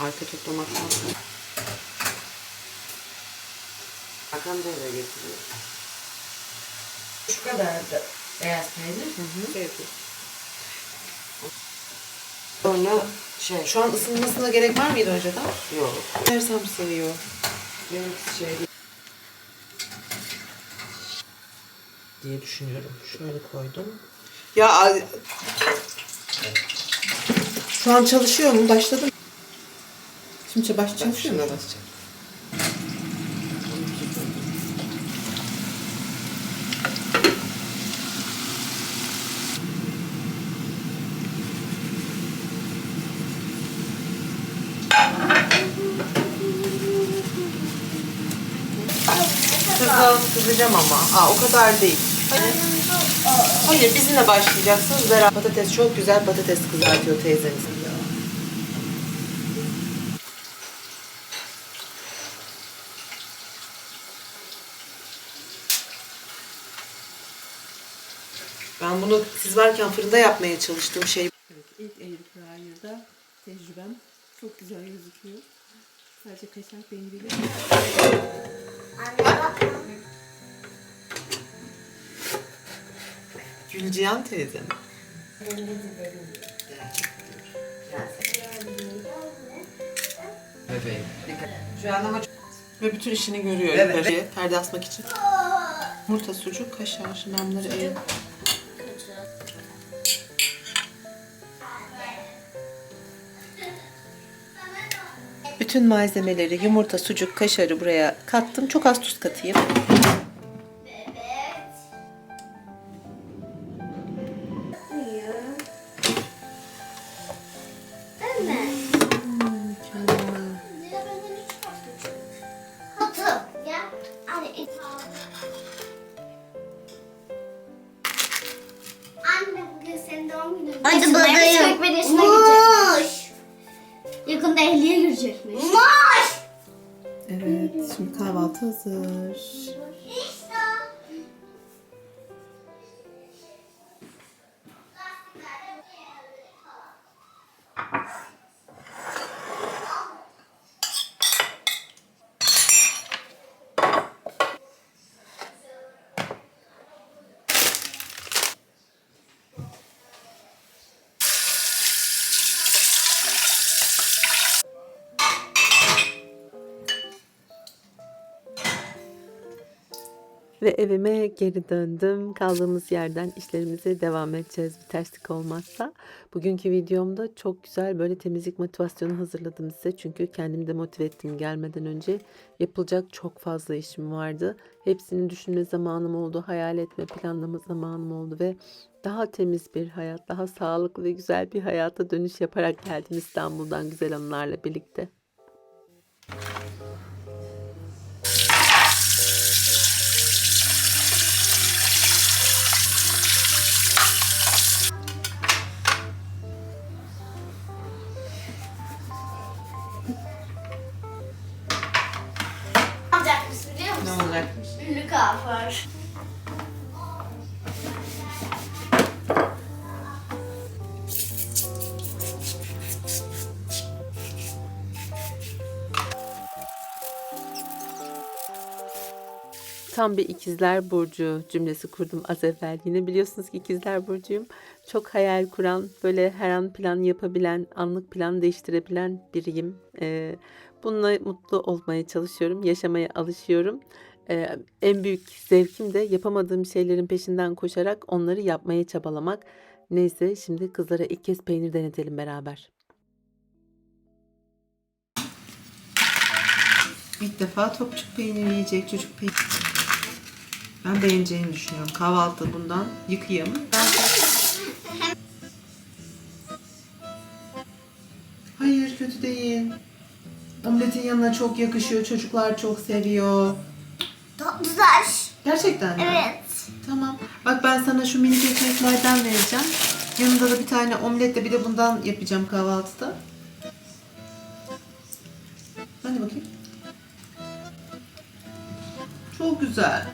Arka toplamak lazım. Hakan da eve getiriyor. Şu kadardı beyaz peynir. Şey yapayım. Sonra şey, Şu an ısınmasına gerek var mıydı önceden? yok. Dersem sığıyor. Benimkisi şey diye düşünüyorum. Şöyle koydum. Ya şu an çalışıyor mu? Başladı mı? Şimdi baş çalışıyor mu? Kızım kızacağım ama. Aa, o kadar değil. Hayır. Hayır bizimle başlayacaksınız. Beraber patates çok güzel patates kızartıyor teyzeniz. Bunu siz varken fırında yapmaya çalıştığım şey. Evet, ilk Airfryer'da tecrübem çok güzel gözüküyor. Sadece kaşar peyniriyle Gülcihan teyze mi? Bebeğim. Şu an ama Ve bütün işini görüyor Evet. perde asmak için. Yumurta, sucuk, kaşar. Ben bunları ev... Bütün malzemeleri, yumurta, sucuk, kaşarı buraya kattım. Çok az tuz katayım. Ve evime geri döndüm. Kaldığımız yerden işlerimize devam edeceğiz bir terslik olmazsa. Bugünkü videomda çok güzel böyle temizlik motivasyonu hazırladım size. Çünkü kendimi de motive ettim gelmeden önce. Yapılacak çok fazla işim vardı. Hepsini düşünme zamanım oldu, hayal etme, planlama zamanım oldu ve daha temiz bir hayat, daha sağlıklı ve güzel bir hayata dönüş yaparak geldim İstanbul'dan güzel anılarla birlikte. Tam bir ikizler burcu cümlesi kurdum az evvel. Yine biliyorsunuz ki ikizler burcuyum. Çok hayal kuran, böyle her an plan yapabilen, anlık plan değiştirebilen biriyim. Ee, bununla mutlu olmaya çalışıyorum, yaşamaya alışıyorum. Ee, en büyük zevkim de yapamadığım şeylerin peşinden koşarak onları yapmaya çabalamak. Neyse şimdi kızlara ilk kez peynir denetelim beraber. İlk defa topçuk peyniri yiyecek çocuk peyniri. Ben beğeneceğini düşünüyorum. Kahvaltı bundan yıkayayım. Hayır kötü değil. Omletin yanına çok yakışıyor. Çocuklar çok seviyor. Tatlıdaş. Gerçekten mi? Evet. Tamam. Bak ben sana şu minik ekmeklerden vereceğim. Yanında da bir tane omletle bir de bundan yapacağım kahvaltıda. Hadi bakayım. Çok güzel.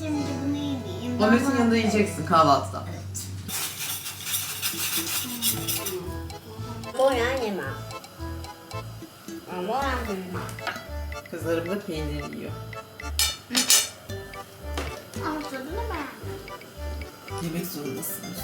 Şimdi bunu yemeyeyim. Omletin yanında yiyeceksin kahvaltıda. Moran yemem. Moran yemem. Kızlarım da peynir yiyor. Tadını beğendim. Yemek zorundasınız.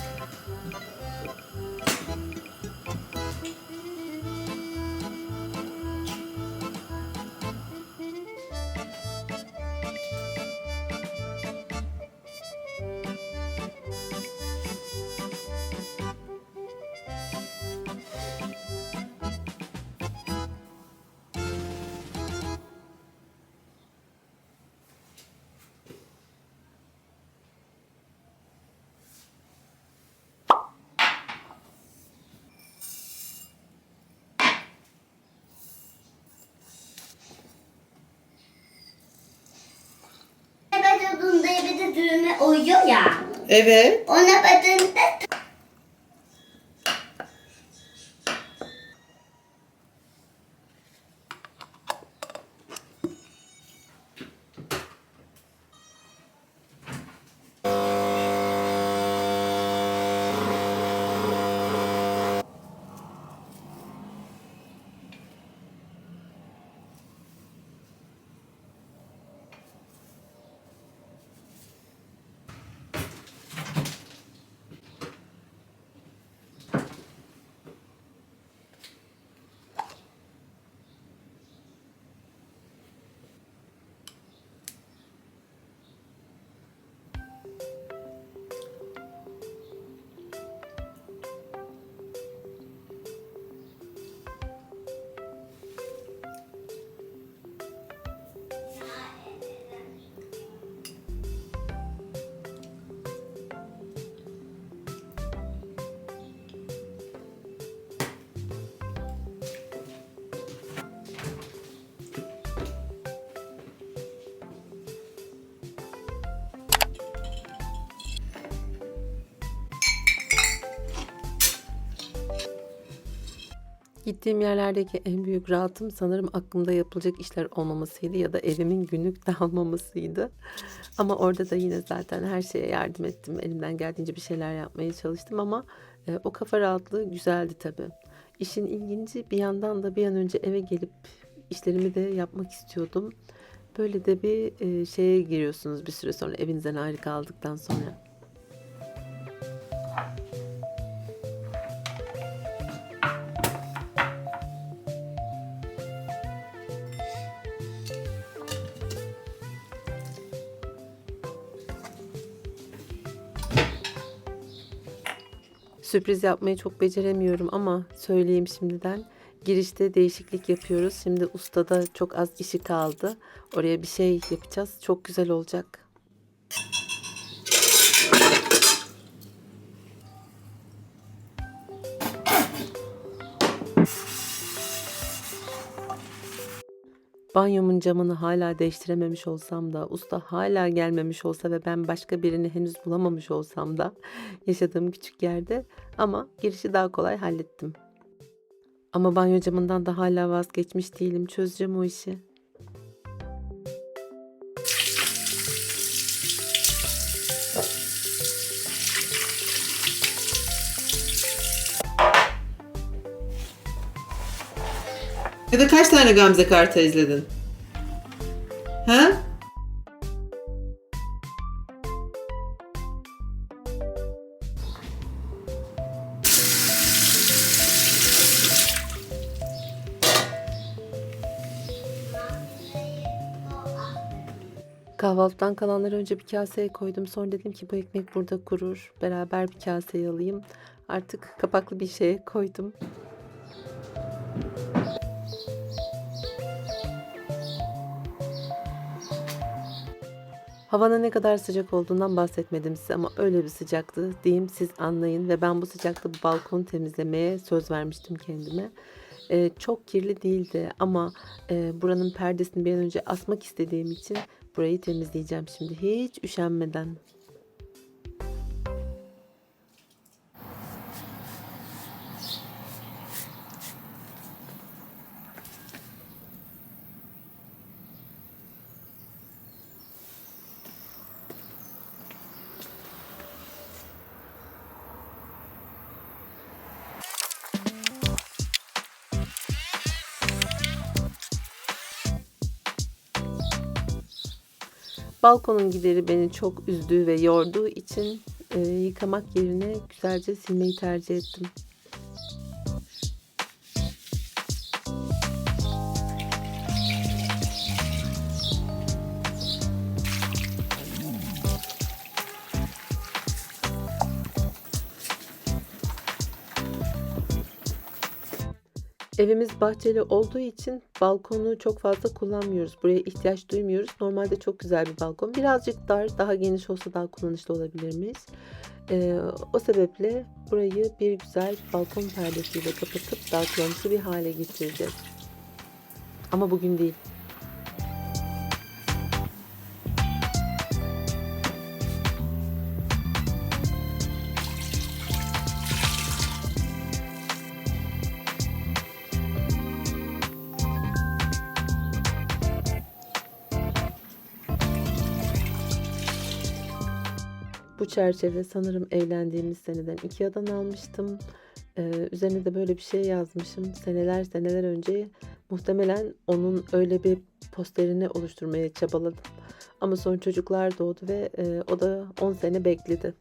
Uyuyor ya. Evet. O nöbetinde Gittiğim yerlerdeki en büyük rahatım sanırım aklımda yapılacak işler olmamasıydı ya da evimin günlük dağılmamasıydı. Ama orada da yine zaten her şeye yardım ettim. Elimden geldiğince bir şeyler yapmaya çalıştım ama e, o kafa rahatlığı güzeldi tabii. İşin ilginci bir yandan da bir an önce eve gelip işlerimi de yapmak istiyordum. Böyle de bir e, şeye giriyorsunuz bir süre sonra evinizden ayrı kaldıktan sonra. Sürpriz yapmayı çok beceremiyorum ama söyleyeyim şimdiden. Girişte değişiklik yapıyoruz. Şimdi ustada çok az işi kaldı. Oraya bir şey yapacağız. Çok güzel olacak. Banyomun camını hala değiştirememiş olsam da, usta hala gelmemiş olsa ve ben başka birini henüz bulamamış olsam da yaşadığım küçük yerde ama girişi daha kolay hallettim. Ama banyo camından da hala vazgeçmiş değilim. Çözeceğim o işi. Ya da kaç tane Gamze Karta izledin? Ha? Kahvaltıdan kalanları önce bir kaseye koydum. Sonra dedim ki bu ekmek burada kurur. Beraber bir kaseye alayım. Artık kapaklı bir şeye koydum. Havanın ne kadar sıcak olduğundan bahsetmedim size ama öyle bir sıcaktı diyeyim siz anlayın ve ben bu sıcakta balkonu temizlemeye söz vermiştim kendime. Ee, çok kirli değildi ama e, buranın perdesini bir an önce asmak istediğim için burayı temizleyeceğim şimdi hiç üşenmeden. Balkonun gideri beni çok üzdüğü ve yorduğu için e, yıkamak yerine güzelce silmeyi tercih ettim. Evimiz bahçeli olduğu için balkonu çok fazla kullanmıyoruz. Buraya ihtiyaç duymuyoruz. Normalde çok güzel bir balkon. Birazcık dar, daha geniş olsa daha kullanışlı olabilirmiş. Ee, o sebeple burayı bir güzel balkon perdesiyle kapatıp daha kullanışlı bir hale getireceğiz. Ama bugün değil. Bu çerçeve sanırım evlendiğimiz seneden Ikea'dan almıştım. Ee, üzerine de böyle bir şey yazmışım. Seneler seneler önce muhtemelen onun öyle bir posterini oluşturmaya çabaladım. Ama sonra çocuklar doğdu ve e, o da 10 sene bekledi.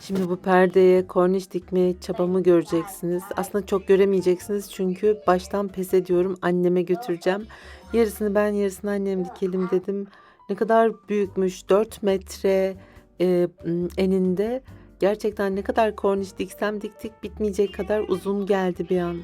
Şimdi bu perdeye korniş dikme çabamı göreceksiniz. Aslında çok göremeyeceksiniz çünkü baştan pes ediyorum. Anneme götüreceğim. Yarısını ben yarısını annem dikelim dedim. Ne kadar büyükmüş 4 metre e, eninde. Gerçekten ne kadar korniş diksem diktik bitmeyecek kadar uzun geldi bir an.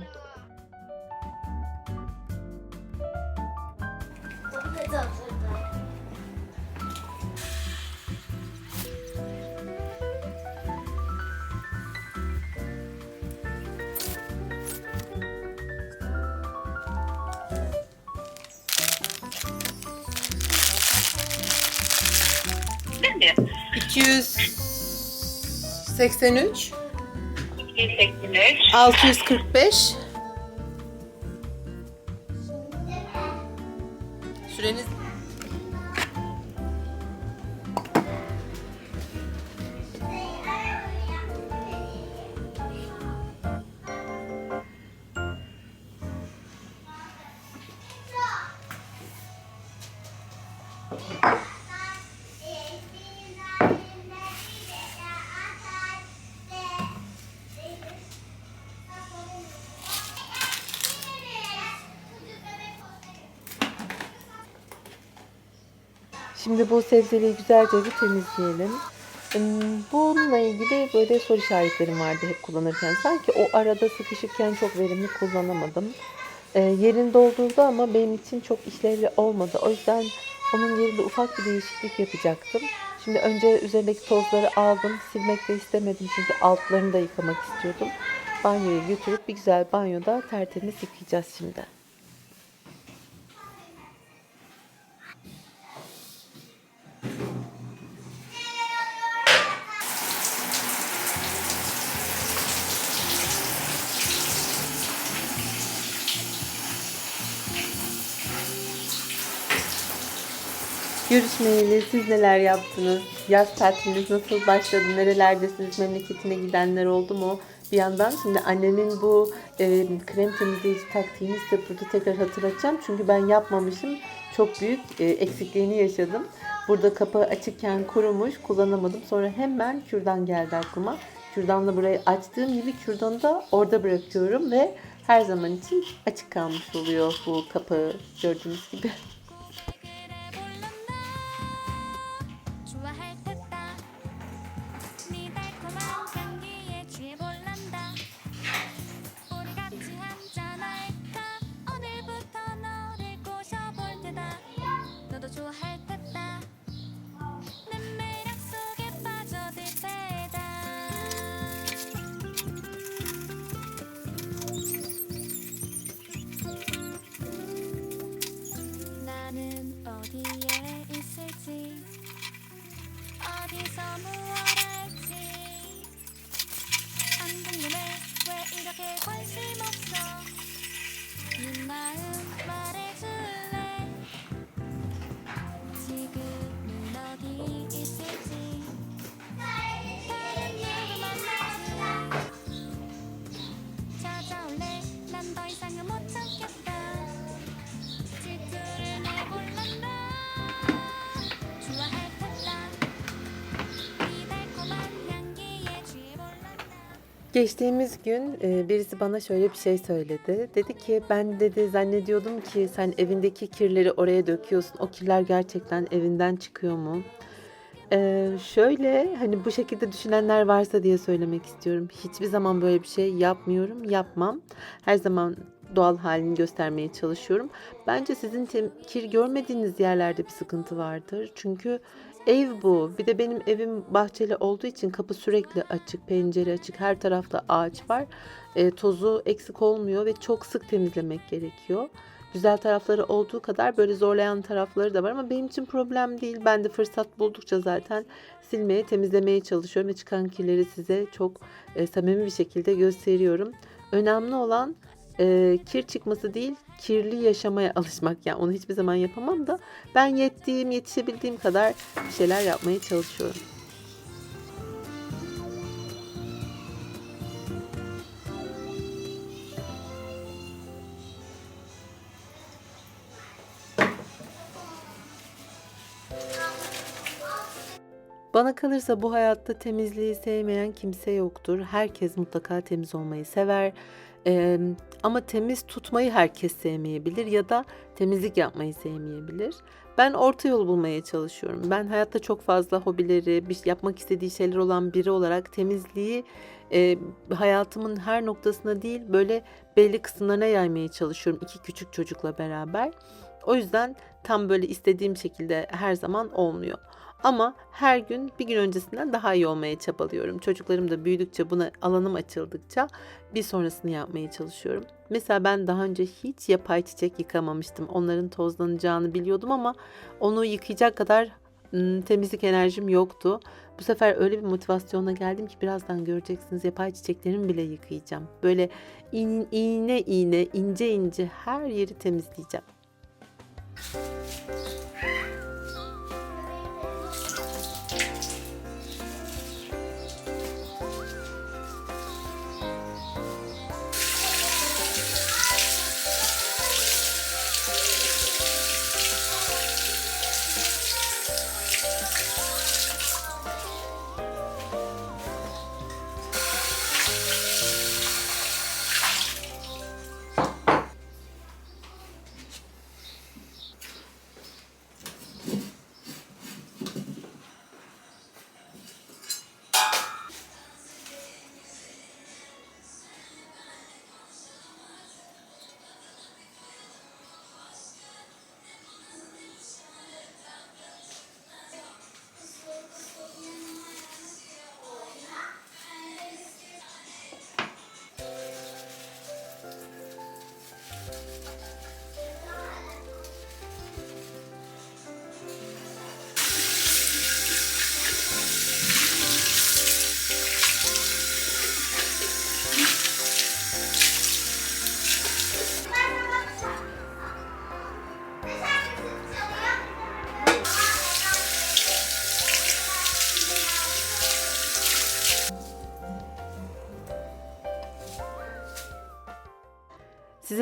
Şimdi 283 183 645 Süreniz Şimdi bu sebzeliği güzelce bir temizleyelim. Bununla ilgili böyle soru işaretlerim vardı hep kullanırken. Sanki o arada sıkışırken çok verimli kullanamadım. Ee, yerini doldurdu ama benim için çok işlevli olmadı. O yüzden onun yerinde ufak bir değişiklik yapacaktım. Şimdi önce üzerindeki tozları aldım. Silmek de istemedim çünkü altlarını da yıkamak istiyordum. Banyoya götürüp bir güzel banyoda tertemiz yıkayacağız şimdi. Görüşmeyeli siz neler yaptınız? Yaz tatiliniz nasıl başladı? Nerelerdesiniz? Memleketine gidenler oldu mu? Bir yandan şimdi annemin bu e, krem temizleyici taktiğini size burada tekrar hatırlatacağım. Çünkü ben yapmamışım. Çok büyük e, eksikliğini yaşadım. Burada kapağı açıkken kurumuş, kullanamadım. Sonra hemen kürdan geldi aklıma. Kürdanla burayı açtığım gibi kürdanı da orada bırakıyorum ve her zaman için açık kalmış oluyor bu kapağı gördüğünüz gibi. Geçtiğimiz gün e, birisi bana şöyle bir şey söyledi. Dedi ki ben dedi zannediyordum ki sen evindeki kirleri oraya döküyorsun. O kirler gerçekten evinden çıkıyor mu? E, şöyle hani bu şekilde düşünenler varsa diye söylemek istiyorum. Hiçbir zaman böyle bir şey yapmıyorum, yapmam. Her zaman doğal halini göstermeye çalışıyorum. Bence sizin kir görmediğiniz yerlerde bir sıkıntı vardır. Çünkü ev bu. Bir de benim evim bahçeli olduğu için kapı sürekli açık, pencere açık, her tarafta ağaç var. E, tozu eksik olmuyor ve çok sık temizlemek gerekiyor. Güzel tarafları olduğu kadar böyle zorlayan tarafları da var ama benim için problem değil. Ben de fırsat buldukça zaten silmeye, temizlemeye çalışıyorum ve çıkan kirleri size çok e, samimi bir şekilde gösteriyorum. Önemli olan e, kir çıkması değil, kirli yaşamaya alışmak. Yani onu hiçbir zaman yapamam da ben yettiğim, yetişebildiğim kadar bir şeyler yapmaya çalışıyorum. Bana kalırsa bu hayatta temizliği sevmeyen kimse yoktur. Herkes mutlaka temiz olmayı sever. Eee, ama temiz tutmayı herkes sevmeyebilir ya da temizlik yapmayı sevmeyebilir. Ben orta yol bulmaya çalışıyorum. Ben hayatta çok fazla hobileri, yapmak istediği şeyler olan biri olarak temizliği eee, hayatımın her noktasına değil böyle belli kısımlarına yaymaya çalışıyorum iki küçük çocukla beraber. O yüzden tam böyle istediğim şekilde her zaman olmuyor. Ama her gün bir gün öncesinden daha iyi olmaya çabalıyorum. Çocuklarım da büyüdükçe buna alanım açıldıkça bir sonrasını yapmaya çalışıyorum. Mesela ben daha önce hiç yapay çiçek yıkamamıştım. Onların tozlanacağını biliyordum ama onu yıkayacak kadar temizlik enerjim yoktu. Bu sefer öyle bir motivasyona geldim ki birazdan göreceksiniz yapay çiçeklerimi bile yıkayacağım. Böyle in- iğne iğne ince ince her yeri temizleyeceğim.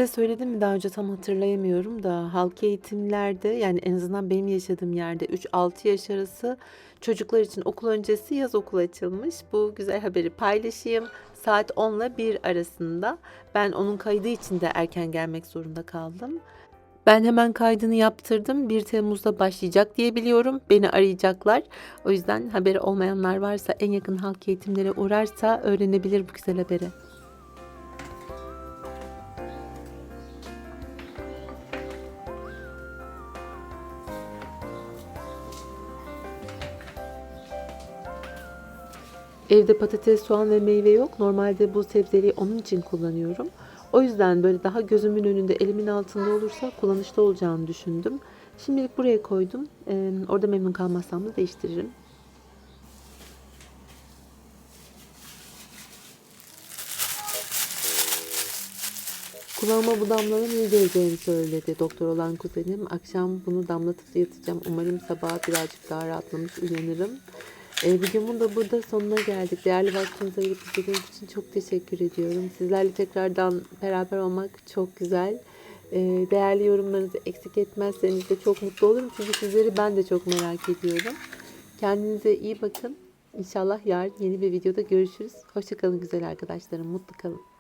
Size söyledim mi daha önce tam hatırlayamıyorum da halk eğitimlerde yani en azından benim yaşadığım yerde 3-6 yaş arası çocuklar için okul öncesi yaz okulu açılmış. Bu güzel haberi paylaşayım. Saat 10 ile 1 arasında ben onun kaydı için de erken gelmek zorunda kaldım. Ben hemen kaydını yaptırdım. 1 Temmuz'da başlayacak diye biliyorum. Beni arayacaklar. O yüzden haberi olmayanlar varsa en yakın halk eğitimlere uğrarsa öğrenebilir bu güzel haberi. Evde patates, soğan ve meyve yok. Normalde bu sebzeleri onun için kullanıyorum. O yüzden böyle daha gözümün önünde, elimin altında olursa kullanışlı olacağını düşündüm. Şimdilik buraya koydum. Ee, orada memnun kalmazsam da değiştiririm. Kulağıma bu damlanın iyi geleceğini söyledi doktor olan kuzenim. Akşam bunu damlatıp yatacağım. Umarım sabah birazcık daha rahatlamış uyanırım. Videomun da burada sonuna geldik. Değerli vaktinizi ayırıp izlediğiniz için çok teşekkür ediyorum. Sizlerle tekrardan beraber olmak çok güzel. Ee, değerli yorumlarınızı eksik etmezseniz de çok mutlu olurum. Çünkü sizleri ben de çok merak ediyorum. Kendinize iyi bakın. İnşallah yarın yeni bir videoda görüşürüz. Hoşçakalın güzel arkadaşlarım. Mutlu kalın.